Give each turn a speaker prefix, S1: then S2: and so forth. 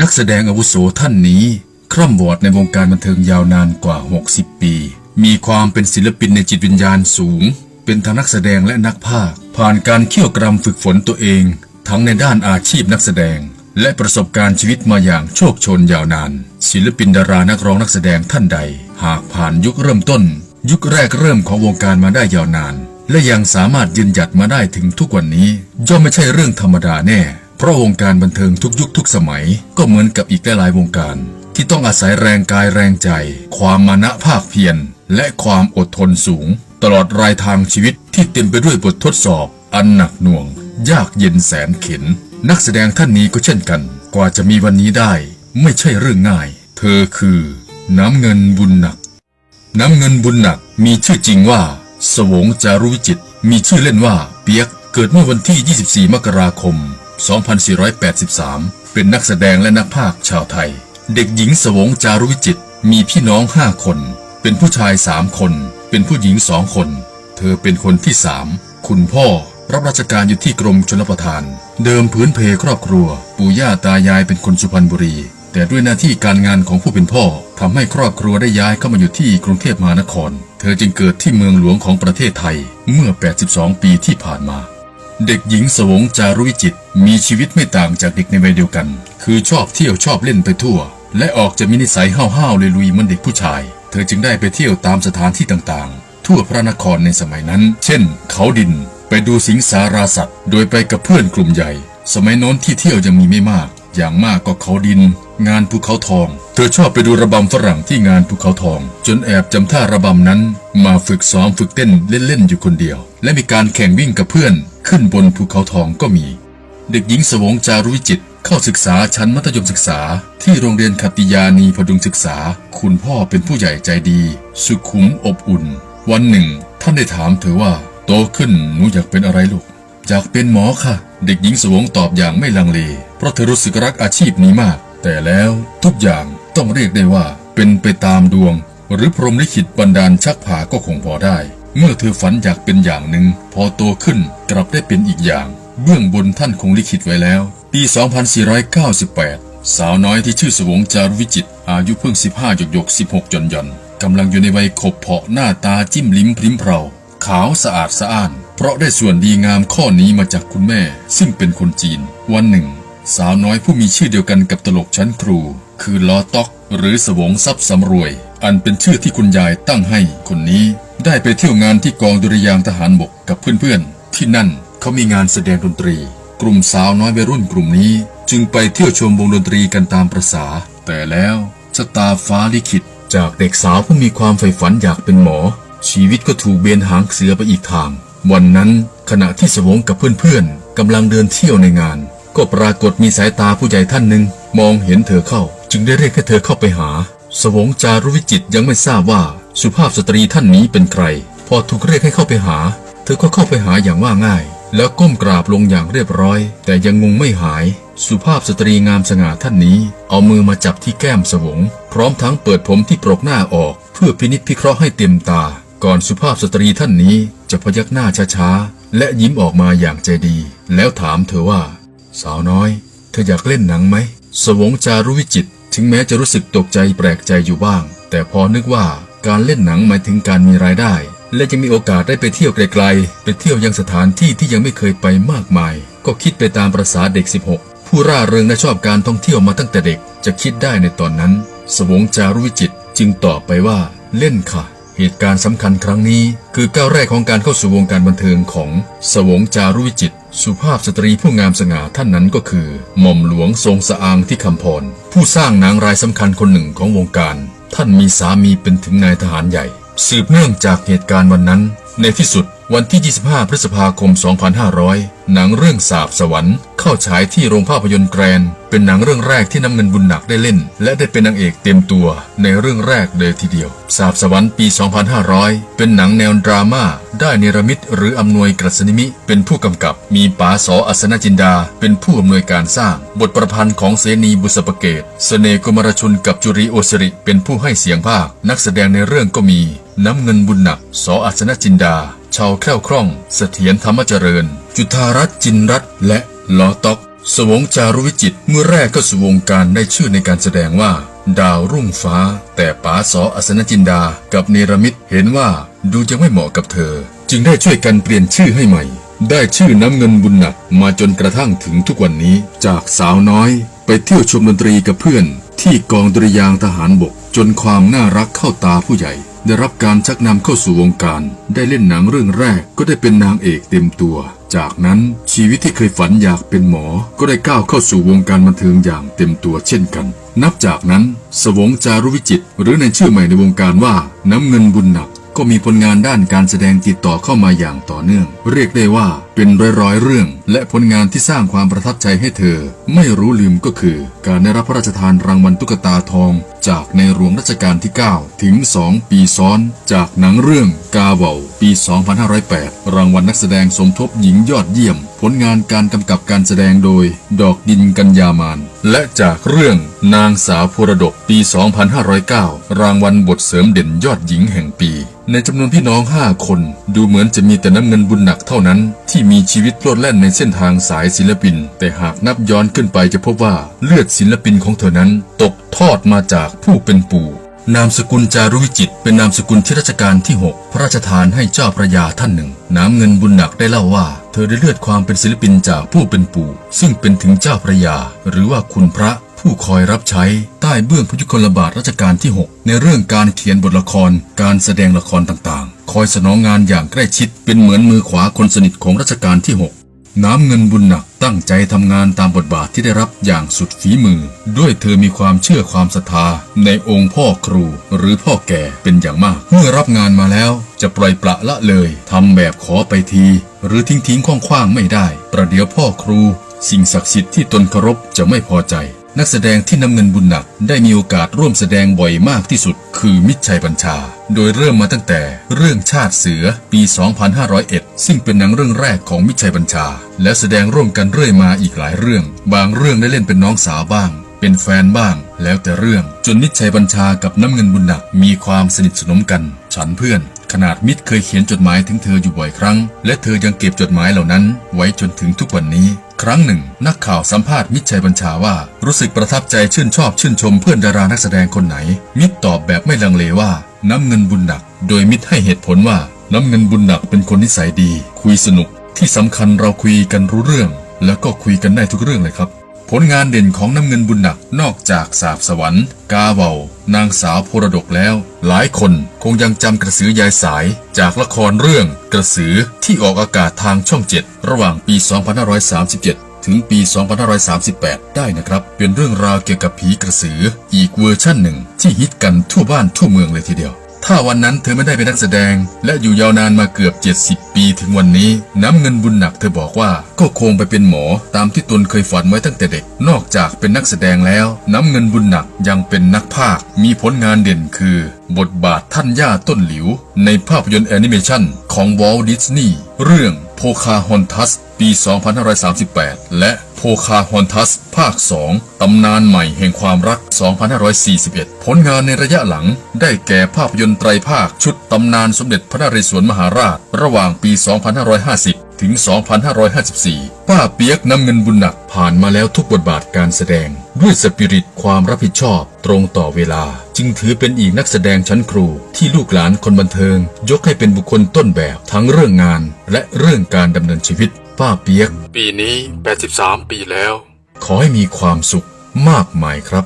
S1: นักแสดงอาวุโสท่านนี้ คร่ำวอดในวงการบันเทิงยาวนานกว่า 60 ปี มีความเป็นศิลปินในจิตวิญญาณสูง เป็นทั้งนักแสดงและนักพากย์ผ่านการเขี่ยวกรำฝึกฝนตัวเอง ทั้งในด้านอาชีพนักแสดง และประสบการณ์ชีวิตมาอย่างโชคชนยาวนาน ศิลปินดารานักร้องนักแสดงท่านใด หากผ่านยุคเริ่มต้น ยุคแรกเริ่มของวงการมาได้ยาวนาน และยังสามารถยืนหยัดมาได้ถึงทุกวันนี้ย่อมไม่ใช่เรื่องธรรมดาแน่ เพราะวงการบันเทิงทุกยุคทุกสมัยก็เหมือนกับอีกหลายวงการ ที่ต้องอาศัยแรงกายแรงใจ ความมานะภาคเพียรและความอดทนสูง ตลอดรายทางชีวิตที่เต็มไปด้วยบททดสอบ อันหนักหน่วง ยากเย็นแสนเข็น นักแสดงท่านนี้ก็เช่นกัน กว่าจะมีวันนี้ได้ ไม่ใช่เรื่องง่าย เธอคือ น้ำเงินบุญหนัก น้ำเงินบุญหนักมีชื่อจริงว่า สวงจารุวิจิต มีชื่อเล่นว่าเปียกเกิดเมื่อวันที่ 24 มกราคม 2483 เป็นนักแสดงและนักพากย์ชาวไทย เด็กหญิงสวงจารุวิจิต มีพี่น้องห้าคน เป็นผู้ชายสามคน เป็นผู้หญิงสองคน เธอเป็นคนที่สามคุณพ่อรับราชการอยู่ที่กรมชลประทาน เดิมพื้นเพครอบครัว ปู่ย่าตายายเป็นคนสุพรรณบุรี แต่ด้วยหน้าที่การงานของผู้เป็นพ่อทำให้ครอบครัวได้ย้ายเข้ามาอยู่ที่กรุงเทพมหานคร เธอจึงเกิดที่เมืองหลวงของประเทศไทยเมื่อ 82 ปีที่ผ่านมา เด็กหญิงสวงจารุวิจิต มีชีวิตไม่ต่างจากเด็กในวัยเดียวกัน คือชอบเที่ยวชอบเล่นไปทั่ว และออกจะมีนิสัยห้าวๆเลุยเหมือนเด็กผู้ชาย เธอจึงได้ไปเที่ยวตามสถานที่ต่างๆ ทั่วพระนครในสมัยนั้น เช่น เขาดิน ไปดูสิงสาราสัตว์ โดยไปกับเพื่อนกลุ่มใหญ่ สมัยโน้นที่เที่ยวยังมีไม่มาก อย่างมากก็เขาดิน งานภูเขาทอง เธอชอบไปดูระบำฝรั่งที่งานภูเขาทอง จนแอบจำท่าระบำนั้น มาฝึกซ้อมฝึกเต้นเล่นๆอยู่คนเดียว และมีการแข่งวิ่งกับเพื่อน ขึ้นบนภูเขาทองก็มี เด็กหญิงสวงจารุวิจิตเข้าศึกษาชั้นมัธยมศึกษา ที่โรงเรียนคติยานีพดุงศึกษา คุณพ่อเป็นผู้ใหญ่ใจดี สุขุมอบอุ่น วันหนึ่ง ท่านได้ถามเธอว่า โตขึ้นหนูอยากเป็นอะไรลูก อยากเป็นหมอค่ะ เด็กหญิงสวงตอบอย่างไม่ลังเล เพราะเธอรู้สึกรักอาชีพนี้มาก แต่แล้วทุกอย่างต้องเรียกได้ว่า เป็นไปตามดวง หรือพรหมลิขิตบันดาลชักพาก็คงพอได้ เมื่อเธอฝันอยากเป็นอย่างหนึ่งพอโตขึ้นกลับได้เป็นอีกอย่าง เบื้องบนท่านคงลิขิตไว้แล้ว ปี 2498 สาวน้อยที่ชื่อสวงจารุวิจิต อายุเพิ่ง 15หยกหยก16จนย่อนกำลังอยู่ในวัยขบเพาะหน้าตาจิ้มลิ้มพริ้มเพราขาวสะอาดสะอ้าน เพราะได้ส่วนดีงามข้อนี้มาจากคุณแม่ ซึ่งเป็นคนจีน วันหนึ่ง สาวน้อยผู้มีชื่อเดียวกันกับตลกชั้นครู คือลอตอก หรือสวงทรัพย์สำรวย อันเป็นชื่อที่คุณยายตั้งให้คนนี้ ได้ไปเที่ยวงานที่กองดุริยางทหารบกกับเพื่อนๆ ที่นั่น เขามีงานแสดงดนตรี กลุ่มสาวน้อยวัยรุ่นกลุ่มนี้ จึงไปเที่ยวชมวงดนตรีกันตามประษา แต่แล้วชะตาฟ้าลิขิต จากเด็กสาวผู้มีความใฝ่ฝันอยากเป็นหมอ ชีวิตก็ถูกเบนหางเสือไปอีกทาง วันนั้นขณะที่สวงกับเพื่อนๆกำลังเดินเที่ยวในงาน ก็ปรากฏมีสายตาผู้ใหญ่ท่านหนึ่งมองเห็นเธอเข้า จึงได้เรียกให้เธอเข้าไปหา สวงจารุวิจิตยังไม่ทราบว่าสุภาพสตรีท่านนี้เป็นใคร พอถูกเรียกให้เข้าไปหา เธอก็เข้าไปหาอย่างว่าง่าย แล้วก้มกราบลงอย่างเรียบร้อย แต่ยังงงไม่หาย สุภาพสตรีงามสง่าท่านนี้ เอามือมาจับที่แก้มสวง พร้อมทั้งเปิดผมที่ปรกหน้าออก เพื่อพินิจพิเคราะห์ให้เต็มตา ก่อนสุภาพสตรีท่านนี้จะพยักหน้าช้าๆ และยิ้มออกมาอย่างใจดี แล้วถามเธอว่า สาวน้อย เธออยากเล่นหนังไหม สวงจารุวิจิต ถึงแม้จะรู้สึกตกใจแปลกใจอยู่บ้าง แต่พอนึกว่าการเล่นหนังหมายถึงการมีรายได้ และจะมีโอกาสได้ไปเที่ยวไกลๆ ไปเที่ยวยังสถานที่ที่ยังไม่เคยไปมากมาย ก็คิดไปตามประษาเด็ก 16 ผู้ร่าเริงและชอบการท่องเที่ยวมาตั้งแต่เด็กจะคิดได้ในตอนนั้น สวงจารุวิจิตจึงตอบไปว่า เล่นค่ะ เหตุการณ์สำคัญครั้งนี้ คือก้าวแรกของการเข้าสู่วงการบันเทิงของสวงจารุวิจิตสุภาพสตรีผู้งามสง่าท่านนั้นก็คือ หม่อมหลวงทรงสะอางที่คำพร ผู้สร้างนางรายสำคัญคนหนึ่งของวงการ ท่านมีสามีเป็นถึงนายทหารใหญ่ สืบเนื่องจากเหตุการณ์วันนั้น ในที่สุดวันที่ 25 พฤษภาคม 2500 หนังเรื่องสาบสวรรค์ เข้าฉายที่โรงภาพยนตร์แกรน เป็นหนังเรื่องแรกที่นำเงินบุญหนักได้เล่น และได้เป็นนางเอกเต็มตัวในเรื่องแรกเลยทีเดียว สาบสวรรค์ปี 2500 เป็นหนังแนวดราม่า ได้เนรมิตหรืออำนวยกฤษนิมิ เป็นผู้กำกับ มีป๋าสออัศนจินดา เป็นผู้อำนวยการสร้าง บทประพันธ์ของเสนีบุษปเกตเสน่ห์กมรชุนกับจุรีโอสริ เป็นผู้ให้เสียงภาค นักแสดงในเรื่องก็มี น้ำเงินบุญหนัก สออัศนจินดา ชาวแคล่วคล่อง เสถียรธรรมเจริญ จุธารัตน์จินรัตน์และลอตอก สวงจารุวิจิตเมื่อแรกเข้าสู่วงการได้ชื่อในการแสดงว่า ดาวรุ่งฟ้า แต่ป๋าสออสนจินดา กับเนรมิตเห็นว่า ดูยังไม่เหมาะกับเธอ จึงได้ช่วยกันเปลี่ยนชื่อให้ใหม่ ได้ชื่อน้ำเงินบุญหนักมาจนกระทั่งถึงทุกวันนี้ จากสาวน้อย ไปเที่ยวชมดนตรีกับเพื่อน ที่กองดุริยางทหารบก จนความน่ารักเข้าตาผู้ใหญ่ ได้รับการชักนำเข้าสู่วงการ ได้เล่นหนังเรื่องแรกก็ได้เป็นนางเอกเต็มตัว จากนั้นชีวิตที่เคยฝันอยากเป็นหมอ ก็ได้ก้าวเข้าสู่วงการบันเทิงอย่างเต็มตัวเช่นกันนับจากนั้น สวงจารุวิจิต หรือในชื่อใหม่ในวงการว่าน้ำเงินบุญหนัก ก็มีผลงานด้านการแสดงติดต่อเข้ามาอย่างต่อเนื่อง เรียกได้ว่า เป็นร้อยๆเรื่อง และผลงานที่สร้างความประทับใจให้เธอ ไม่รู้ลืมก็คือ การได้รับพระราชทานรางวัลตุ๊กตาทอง จากในหลวงรัชกาลที่ 9 ถึง 2 ปีซ้อน จากหนังเรื่องกาเบาปี 2508 รางวัลนักแสดงสมทบหญิงยอดเยี่ยม ผลงานการกำกับการแสดงโดย ดอกดินกัญญามานและจากเรื่องนางสาวพรดกปี 2509 รางวัลบทเสริมเด่นยอดหญิงแห่งปี ในจำนวนพี่น้อง 5 คน ดูเหมือนจะมีแต่น้ำเงินบุญหนักเท่านั้นที่มีชีวิตโลดแล่นในเส้นทางสายศิลปิน แต่หากนับย้อนขึ้นไปจะพบว่าเลือดศิลปินของเธอนั้น ตกทอดมาจากผู้เป็นปู่นามสกุลจารุวิจิต เป็นนามสกุลที่รัชกาลที่ 6 พระราชทานให้เจ้าพระยาท่านหนึ่ง น้ำเงินบุญหนักได้เล่าว่า เธอได้เลือดความเป็นศิลปินจากผู้เป็นปู่ซึ่งเป็นถึงเจ้าพระยา หรือว่าคุณพระผู้คอยรับใช้ใต้เบื้องพระยุคลบาทรัชกาลที่ 6 ในเรื่องการเขียนบทละคร การแสดงละครต่าง อยสนองงานอย่างใกล้ชิดเป็นเหมือนมือขวาคนสนิทของรัชกาลที่ 6 น้ำเงินบุญหนักตั้งใจทำงานตามบทบาทที่ได้รับอย่างสุดฝีมือ ด้วยเธอมีความเชื่อความศรัทธา ในองค์พ่อครูหรือพ่อแก่เป็นอย่างมาก เมื่อรับงานมาแล้วจะปล่อยปละละเลยทำแบบขอไปที หรือทิ้งทิ้งคว้างๆไม่ได้ ประเดี๋ยวพ่อครู สิ่งศักดิ์สิทธิ์ที่ตนเคารพจะไม่พอใจ นักแสดงที่นำเงินบุญหนักได้มีโอกาสร่วมแสดงบ่อยมากที่สุด คือมิตรชัยบัญชา โดยเริ่มมาตั้งแต่เรื่องชาติเสือปี 2501 ซึ่งเป็นหนังเรื่องแรกของมิตรชัยบัญชา และแสดงร่วมกันเรื่อยมาอีกหลายเรื่อง บางเรื่องได้เล่นเป็นน้องสาวบ้าง เป็นแฟนบ้าง แล้วแต่เรื่องจนมิตรชัยบัญชากับน้ำเงินบุญหนักมีความสนิทสนมกัน ฉันเพื่อน ขนาดมิตรเคยเขียนจดหมายถึงเธออยู่บ่อยครั้ง และเธอยังเก็บจดหมายเหล่านั้น ไว้จนถึงทุกวันนี้ ครั้งหนึ่ง นักข่าวสัมภาษณ์มิตรชัยบัญชาว่า รู้สึกประทับใจชื่นชอบชื่นชมเพื่อนดารานักแสดงคนไหน มิตรตอบแบบไม่ลังเลว่า น้ำเงินบุญหนัก โดยมิตรให้เหตุผลว่า น้ำเงินบุญหนักเป็นคนนิสัยดี คุยสนุก ที่สำคัญเราคุยกันรู้เรื่อง แล้วก็คุยกันได้ทุกเรื่องเลยครับ ผลงานเด่นของน้ำเงินบุญหนักนอกจากสาบสวรรค์ กาเบานางสาวโพรดกแล้ว หลายคนคงยังจำกระสือยายสาย จากละครเรื่องกระสือที่ออกอากาศทางช่องเจ็ดระหว่างปี 2537 ถึงปี 2538 ได้นะครับ เป็นเรื่องราวเกี่ยวกับผีกระสืออีกเวอร์ชั่นหนึ่งที่ฮิตกันทั่วบ้านทั่วเมืองเลยทีเดียว ถ้าวันนั้นเธอไม่ได้เป็นนักแสดง และอยู่ยาวนานมาเกือบ 70 ปีถึงวันนี้ น้ำเงินบุญหนักเธอบอกว่า ก็คงไปเป็นหมอตามที่ตนเคยฝันไว้ตั้งแต่เด็ก นอกจากเป็นนักแสดงแล้ว น้ำเงินบุญหนักยังเป็นนักพากมีผลงานเด่นคือ บทบาทท่านย่าต้นหลิว ในภาพยนตร์แอนิเมชันของวอลดิสนีย์เรื่องโพคาฮอนทัสปี 2538 และ โพคาฮอนทัส ภาค 2 ตำนานใหม่แห่งความรัก 2541 ผลงานในระยะหลัง ได้แก่ภาพยนตร์ไตรภาคชุดตำนานสมเด็จพระนเรศวรมหาราช ระหว่างปี 2550 ถึง 2554 ป้าเปียกน้ำเงินบุญหนักผ่านมาแล้วทุกบทบาทการแสดง ด้วยสปิริตความรับผิดชอบ ตรงต่อเวลา จึงถือเป็นอีกนักแสดงชั้นครูที่ลูกหลานคนบันเทิง ยกให้เป็นบุคคลต้นแบบทั้งเรื่องงาน และเรื่องการดำเนินชีวิต ป้าเปียก ปีนี้ 83 ปีแล้ว ขอให้มีความสุขมากมายครับ